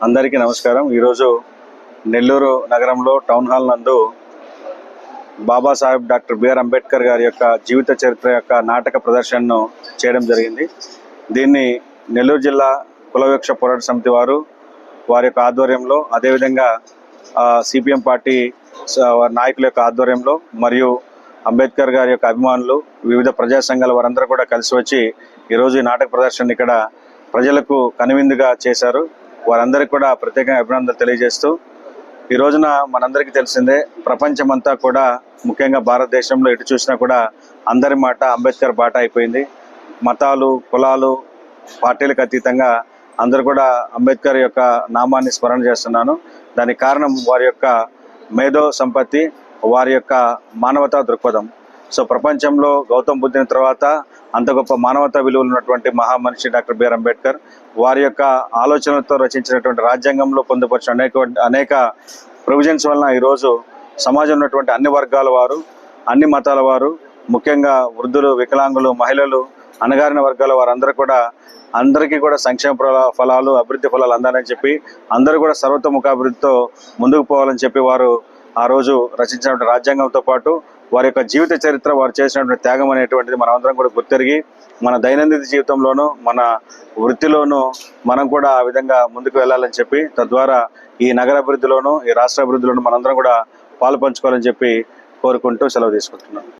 అందరికీ నమస్కారం. ఈరోజు నెల్లూరు నగరంలో టౌన్ హాల్ నందు బాబాసాహెబ్ డాక్టర్ బిఆర్ అంబేద్కర్ గారి యొక్క జీవిత చరిత్ర యొక్క నాటక ప్రదర్శనను చేయడం జరిగింది. దీన్ని నెల్లూరు జిల్లా కులవృక్ష పోరాట సమితి వారు వారి యొక్క ఆధ్వర్యంలో అదేవిధంగా సిపిఎం పార్టీ స- వారి నాయకుల యొక్క ఆధ్వర్యంలో మరియు అంబేద్కర్ గారి యొక్క అభిమానులు వివిధ ప్రజా సంఘాల వారందరూ కూడా కలిసి వచ్చి ఈరోజు ఈ నాటక ప్రదర్శన ఇక్కడ ప్రజలకు కనువిందుగా చేశారు. వారందరికీ కూడా ప్రత్యేకంగా అభినందనలు తెలియజేస్తూ ఈ రోజున మనందరికీ తెలిసిందే ప్రపంచమంతా కూడా ముఖ్యంగా భారతదేశంలో ఎటు చూసినా కూడా అందరి మాట అంబేద్కర్ బాట అయిపోయింది. మతాలు కులాలు పార్టీలకు అతీతంగా అందరూ కూడా అంబేద్కర్ యొక్క నామాన్ని స్మరణ చేస్తున్నాను. దానికి కారణం వారి యొక్క మేధో సంపత్తి వారి యొక్క మానవతా దృక్పథం. సో ప్రపంచంలో గౌతమ్ బుద్ధుని తర్వాత అంత గొప్ప మానవతా విలువలు ఉన్నటువంటి మహామనిషి డాక్టర్ బిఆర్ అంబేద్కర్ వారి యొక్క ఆలోచనలతో రచించినటువంటి రాజ్యాంగంలో పొందుపరిచిన అనేక అనేక ప్రొవిజన్స్ వలన ఈరోజు సమాజంలో ఉన్నటువంటి అన్ని వర్గాల వారు అన్ని మతాల వారు ముఖ్యంగా వృద్ధులు వికలాంగులు మహిళలు అణగారిన వర్గాల వారందరూ కూడా అందరికీ కూడా సంక్షేమ ఫలాలు అభివృద్ధి ఫలాలు అందాలని చెప్పి అందరూ కూడా సర్వతోముఖాభివృద్ధితో ముందుకు పోవాలని చెప్పి వారు ఆ రోజు రచించినటువంటి రాజ్యాంగంతో పాటు వారి యొక్క జీవిత చరిత్ర వారు చేసినటువంటి త్యాగం అనేటువంటిది మనమందరం కూడా గుర్తెరిగి మన దైనందిన జీవితంలోనూ మన వృత్తిలోనూ మనం కూడా ఆ విధంగా ముందుకు వెళ్ళాలని చెప్పి తద్వారా ఈ నగర అభివృద్ధిలోనూ ఈ రాష్ట్ర అభివృద్ధిలోనూ మనందరం కూడా పాలు పంచుకోవాలని చెప్పి కోరుకుంటూ సెలవు తీసుకుంటున్నాం.